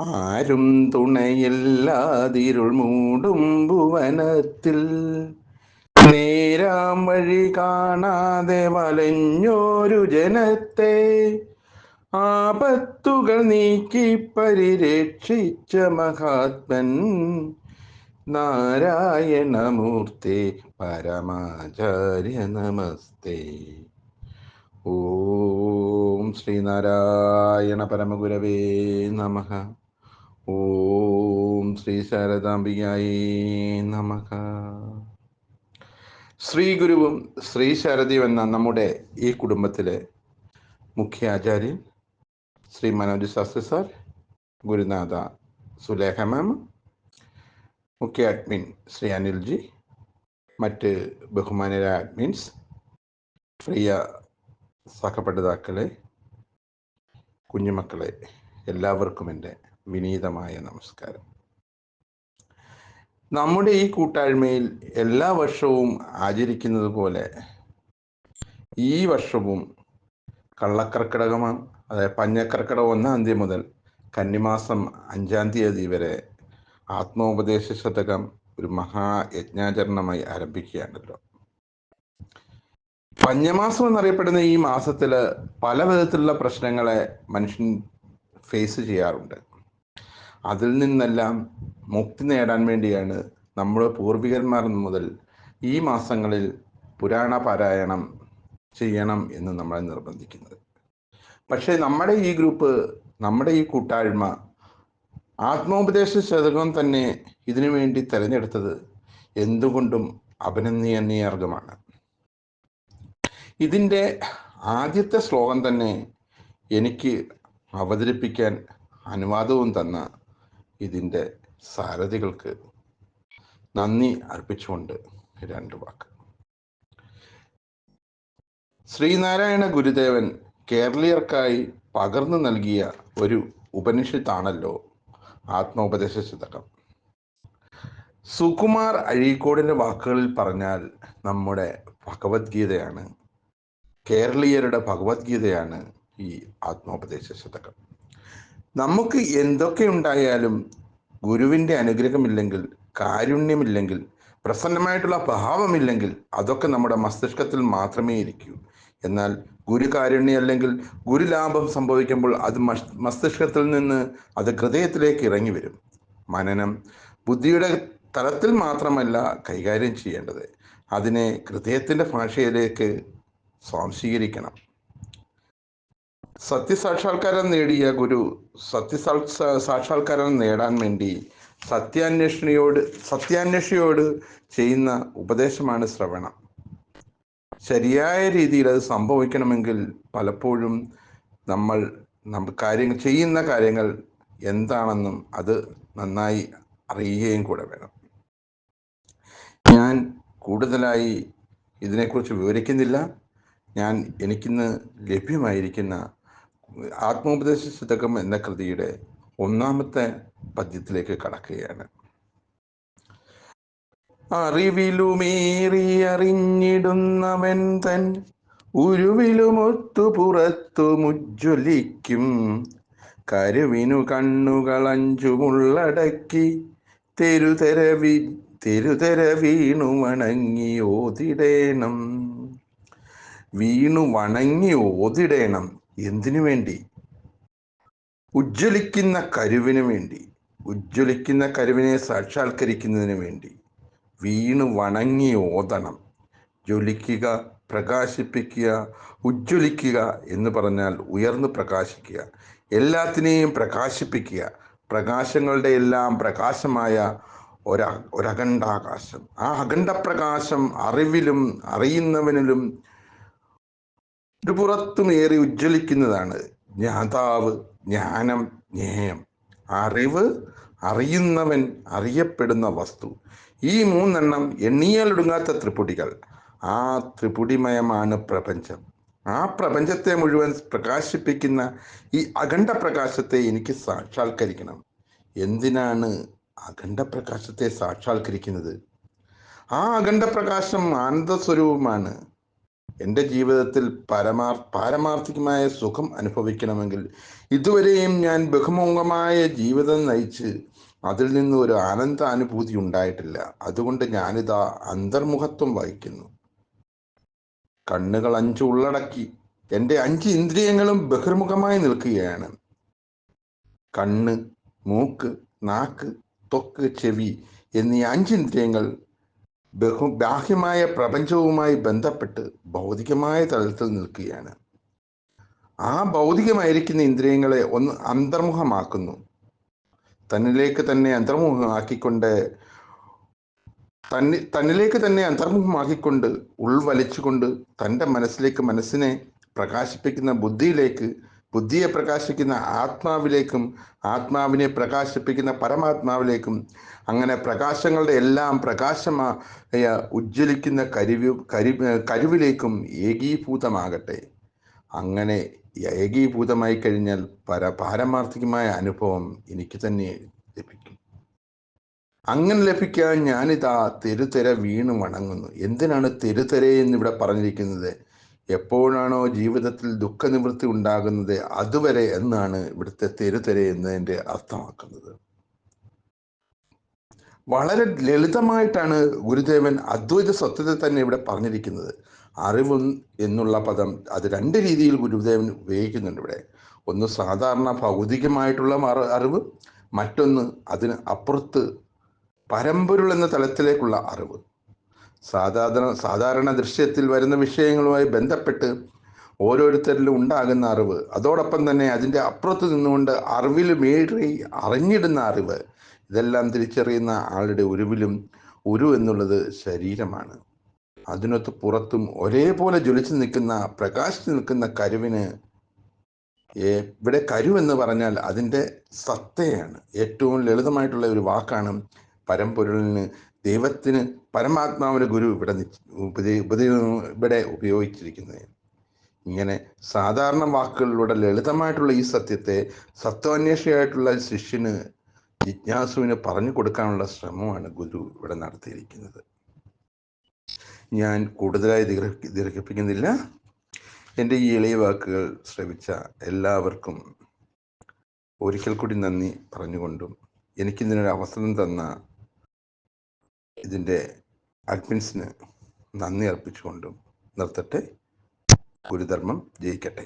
ആരും തുണയില്ലാതിരുൾ മൂടും ഭുവനത്തിൽ. നേരാം വഴി കാണാതെ വലഞ്ഞോരു ജനത്തെ. ആപത്തുകൾ നീക്കി പരിരക്ഷിച്ച മഹാത്മൻ. നാരായണമൂർത്തി പരമാചാര്യ നമസ്തേ. ഓം ശ്രീനാരായണ പരമഗുരവേ നമ. ഓം ശ്രീ ശാരദാംബികായി നമ. ശ്രീ ഗുരുവും ശ്രീ ശാരദയും എന്ന നമ്മുടെ ഈ കുടുംബത്തിലെ മുഖ്യ ആചാര്യൻ ശ്രീ മനോജ് ശാസ്ത്രി സാർ ഗുരുനാഥ സുലേഖ മാം മുഖ്യ അഡ്മിൻ ശ്രീ അനിൽജി മറ്റ് ബഹുമാനരായ അഡ്മിൻസ് പ്രിയ സഹപഠിതാക്കളെ കുഞ്ഞുമക്കളെ എല്ലാവർക്കും എന്റെ വിനീതമായ നമസ്കാരം. നമ്മുടെ ഈ കൂട്ടായ്മയിൽ എല്ലാ വർഷവും ആചരിക്കുന്നത് പോലെ ഈ വർഷവും കള്ളക്കർക്കിടകമാണ്. അതായത് പഞ്ഞക്കർക്കിടകം ഒന്നാം തീയതി മുതൽ കന്നിമാസം അഞ്ചാം തീയതി വരെ ആത്മോപദേശ ശതകം ഒരു മഹായജ്ഞാചരണമായി ആരംഭിക്കുകയാണല്ലോ. പഞ്ഞമാസം എന്നറിയപ്പെടുന്ന ഈ മാസത്തിൽ പല വിധത്തിലുള്ള പ്രശ്നങ്ങളെ മനുഷ്യൻ ഫേസ് ചെയ്യാറുണ്ട്. അതിൽ നിന്നെല്ലാം മുക്തി നേടാൻ വേണ്ടിയാണ് നമ്മുടെ പൂർവികന്മാർ മുതൽ ഈ മാസങ്ങളിൽ പുരാണ പാരായണം ചെയ്യണം എന്ന് നമ്മളെ നിർബന്ധിക്കുന്നത്. പക്ഷേ നമ്മുടെ ഈ ഗ്രൂപ്പ് നമ്മുടെ ഈ കൂട്ടായ്മ ആത്മോപദേശ ശതകം തന്നെ ഇതിനു വേണ്ടി തിരഞ്ഞെടുത്തത് എന്തുകൊണ്ടും അഭിനന്ദനീയർഗമാണ്. ഇതിന്റെ ആദ്യത്തെ ശ്ലോകം തന്നെ എനിക്ക് അവതരിപ്പിക്കാൻ അനുവാദവും തന്ന ഇതിന്റെ സാരഥികൾക്ക് നന്ദി അർപ്പിച്ചുകൊണ്ട് രണ്ട് വാക്ക്. ശ്രീനാരായണ ഗുരുദേവൻ കേരളീയർക്കായി പകർന്നു നൽകിയ ഒരു ഉപനിഷത്താണല്ലോ ആത്മോപദേശ ശതകം. സുകുമാർ അഴീക്കോടിന്റെ വാക്കുകളിൽ പറഞ്ഞാൽ നമ്മുടെ ഭഗവത്ഗീതയാണ് കേരളീയരുടെ ഭഗവത്ഗീതയാണ് ഈ ആത്മോപദേശ ശതകം. നമുക്ക് എന്തൊക്കെ ഉണ്ടായാലും ഗുരുവിന്റെ അനുഗ്രഹമില്ലെങ്കിൽ കാരുണ്യമില്ലെങ്കിൽ പ്രസന്നമായിട്ടുള്ള ഭാവമില്ലെങ്കിൽ അതൊക്കെ നമ്മുടെ മസ്തിഷ്കത്തിൽ മാത്രമേ ഇരിക്കൂ. എന്നാൽ ഗുരു കാരുണ്യം അല്ലെങ്കിൽ ഗുരുലാഭം സംഭവിക്കുമ്പോൾ അത് മസ്തിഷ്കത്തിൽ നിന്ന് അത് ഹൃദയത്തിലേക്ക് ഇറങ്ങി വരും. മനനം ബുദ്ധിയുടെ തലത്തിൽ മാത്രമല്ല കൈകാര്യം ചെയ്യേണ്ടത്. അതിനെ ഹൃദയത്തിന്റെ ഭാഷയിലേക്ക് സ്വാംശീകരിക്കണം സത്യസാക്ഷാത്കാരം നേടിയ ഗുരു സത്യസാ സാക്ഷാത്കാരം നേടാൻ വേണ്ടി സത്യാന്വേഷണയോട് സത്യാന്വേഷയോട് ചെയ്യുന്ന ഉപദേശമാണ് ശ്രവണം. ശരിയായ രീതിയിൽ അത് സംഭവിക്കണമെങ്കിൽ പലപ്പോഴും നമ്മൾ നമ്മൾ കാര്യങ്ങൾ ചെയ്യുന്ന കാര്യങ്ങൾ എന്താണെന്നും അത് നന്നായി അറിയുകയും കൂടെ വേണം. ഞാൻ കൂടുതലായി ഇതിനെക്കുറിച്ച് വിവരിക്കുന്നില്ല. ഞാൻ എനിക്കിന്ന് ലഭ്യമായിരിക്കുന്ന ആത്മോപദേശ ശതകം എന്ന കൃതിയുടെ ഒന്നാമത്തെ പദ്യത്തിലേക്ക് കടക്കുകയാണ്. അറിവിലുമേറിയറിഞ്ഞിടുന്നവൻ തൻ ഉരുവിലുമൊത്തു പുറത്തു മുജ്വലിക്കും കരുവിനു കണ്ണുകളഞ്ചുമുള്ളടക്കി തെരുതെരവി തെരുതെര വീണു മണങ്ങി ഓതിടേണം. വീണു വണങ്ങി ഓതിടേണം എന്തിനു വേണ്ടി? ഉജ്ജ്വലിക്കുന്ന കരുവിന് വേണ്ടി. ഉജ്ജ്വലിക്കുന്ന കരുവിനെ സാക്ഷാത്കരിക്കുന്നതിന് വേണ്ടി. വീണു വണങ്ങി ഓതണം. ജ്വലിക്കുക പ്രകാശിപ്പിക്കുക ഉജ്ജ്വലിക്കുക എന്ന് പറഞ്ഞാൽ ഉയർന്നു പ്രകാശിക്കുക. എല്ലാത്തിനെയും പ്രകാശിപ്പിക്കുക. പ്രകാശങ്ങളുടെ എല്ലാം പ്രകാശമായ ഒര ഒരഖണ്ഡാകാശം. ആ അഖണ്ഡപ്രകാശം അറിവിലും അറിയുന്നവനിലും ഇരുപുറത്തുമേറി ഉജ്ജ്വലിക്കുന്നതാണ്. ജ്ഞാതാവ് ജ്ഞാനം ജ്ഞേയം. അറിവ് അറിയുന്നവൻ അറിയപ്പെടുന്ന വസ്തു. ഈ മൂന്നെണ്ണം എണ്ണിയാലൊടുങ്ങാത്ത ത്രിപുടികൾ ആ ത്രിപുടിമയമാണ് പ്രപഞ്ചം. ആ പ്രപഞ്ചത്തെ മുഴുവൻ പ്രകാശിപ്പിക്കുന്ന ഈ അഖണ്ഡ പ്രകാശത്തെ എനിക്ക് സാക്ഷാത്കരിക്കണം. എന്തിനാണ് അഖണ്ഡ പ്രകാശത്തെ സാക്ഷാത്കരിക്കുന്നത്? ആ അഖണ്ഡപ്രകാശം ആനന്ദ സ്വരൂപമാണ് എന്റെ ജീവിതത്തിൽ പരമാർ പാരമാർത്ഥികമായ സുഖം അനുഭവിക്കണമെങ്കിൽ ഇതുവരെയും ഞാൻ ബഹുമുഖമായ ജീവിതം നയിച്ച് അതിൽ നിന്ന് ഒരു ആനന്ദാനുഭൂതി ഉണ്ടായിട്ടില്ല. അതുകൊണ്ട് ഞാനിതാ അന്തർമുഖത്വം വഹിക്കുന്നു. കണ്ണുകൾ അഞ്ച് ഉള്ളടക്കി എന്റെ അഞ്ച് ഇന്ദ്രിയങ്ങളും ബഹിർമുഖമായി നിൽക്കുകയാണ്. കണ്ണ് മൂക്ക് നാക്ക് തൊക്ക് ചെവി എന്നീ അഞ്ച് ഇന്ദ്രിയങ്ങൾ ബഹു ബാഹ്യമായ പ്രപഞ്ചവുമായി ബന്ധപ്പെട്ട് ഭൗതികമായ തലത്തിൽ നിൽക്കുകയാണ്. ആ ഭൗതികമായിരിക്കുന്ന ഇന്ദ്രിയങ്ങളെ ഒന്ന് അന്തർമുഖമാക്കുന്നു. തന്നിലേക്ക് തന്നെ അന്തർമുഖമാക്കിക്കൊണ്ട് തന്നെ തന്നിലേക്ക് തന്നെ അന്തർമുഖമാക്കിക്കൊണ്ട് ഉൾവലിച്ചുകൊണ്ട് തന്റെ മനസ്സിലേക്ക് മനസ്സിനെ പ്രകാശിപ്പിക്കുന്ന ബുദ്ധിയിലേക്ക് ബുദ്ധിയെ പ്രകാശിക്കുന്ന ആത്മാവിലേക്കും ആത്മാവിനെ പ്രകാശിപ്പിക്കുന്ന പരമാത്മാവിലേക്കും അങ്ങനെ പ്രകാശങ്ങളുടെ എല്ലാം പ്രകാശമായ ഉജ്ജ്വലിക്കുന്ന കരുവി കരു കരുവിലേക്കും ഏകീഭൂതമാകട്ടെ. അങ്ങനെ ഏകീഭൂതമായി കഴിഞ്ഞാൽ പര പാരമാർത്ഥികമായ അനുഭവം എനിക്ക് തന്നെ ലഭിക്കും. അങ്ങനെ ലഭിക്കാൻ ഞാനിതാ തെരുതെര വീണ് വണങ്ങുന്നു. എന്തിനാണ് തെരുതെര എന്നിവിടെ പറഞ്ഞിരിക്കുന്നത്? എപ്പോഴാണോ ജീവിതത്തിൽ ദുഃഖനിവൃത്തി ഉണ്ടാകുന്നത് അതുവരെ എന്നാണ് ഇവിടുത്തെ തെരുതെര എന്നതിന്റെ അർത്ഥമാക്കുന്നത്. വളരെ ലളിതമായിട്ടാണ് ഗുരുദേവൻ അദ്വൈത സത്യത്തെ തന്നെ ഇവിടെ പറഞ്ഞിരിക്കുന്നത്. അറിവ് എന്നുള്ള പദം അത് രണ്ട് രീതിയിൽ ഗുരുദേവൻ ഉപയോഗിക്കുന്നുണ്ട് ഇവിടെ. ഒന്ന് സാധാരണ ഭൗതികമായിട്ടുള്ള അറിവ് മറ്റൊന്ന് അതിന് അപ്പുറത്ത് പരമ്പൊരുൾ എന്ന തലത്തിലേക്കുള്ള അറിവ്. സാധാരണ സാധാരണ ദൃശ്യത്തിൽ വരുന്ന വിഷയങ്ങളുമായി ബന്ധപ്പെട്ട് ഓരോരുത്തരിലും ഉണ്ടാകുന്ന അറിവ്. അതോടൊപ്പം തന്നെ അതിന്റെ അപ്പുറത്ത് നിന്നുകൊണ്ട് അറിവിൽ മേറി അറിഞ്ഞിടുന്ന അറിവ്. ഇതെല്ലാം തിരിച്ചറിയുന്ന ആളുടെ ഉരുവിലും ഉരു എന്നുള്ളത് ശരീരമാണ്. അതിനൊത്ത് പുറത്തും ഒരേപോലെ ജ്വലിച്ചു നിൽക്കുന്ന പ്രകാശിച്ചു നിൽക്കുന്ന കരുവിന് ഇവിടെ കരുവെന്ന് പറഞ്ഞാൽ അതിന്റെ സത്തയാണ്. ഏറ്റവും ലളിതമായിട്ടുള്ള ഒരു വാക്കാണ് പരമ്പൊരുളിന് ദൈവത്തിന് പരമാത്മാവിന് ഗുരു ഇവിടെ ഉപദേ ഇവിടെ ഉപയോഗിച്ചിരിക്കുന്നത്. ഇങ്ങനെ സാധാരണ വാക്കുകളിലൂടെ ലളിതമായിട്ടുള്ള ഈ സത്യത്തെ സത്വാന്വേഷിയായിട്ടുള്ള ശിഷ്യന് ജിജ്ഞാസുവിന് പറഞ്ഞു കൊടുക്കാനുള്ള ശ്രമമാണ് ഗുരു ഇവിടെ നടത്തിയിരിക്കുന്നത്. ഞാൻ കൂടുതലായി ദീർഘ ദീർഘിപ്പിക്കുന്നില്ല. എന്റെ ഈ ഇളയ വാക്കുകൾ ശ്രവിച്ച എല്ലാവർക്കും ഒരിക്കൽ കൂടി നന്ദി പറഞ്ഞുകൊണ്ടും എനിക്കിതിനൊരു അവസരം തന്ന ഇതിന്റെ അഡ്മിൻസിന് നന്ദി അർപ്പിച്ചുകൊണ്ടും നിർത്തട്ടെ. ഗുരുധർമ്മം ജയിക്കട്ടെ.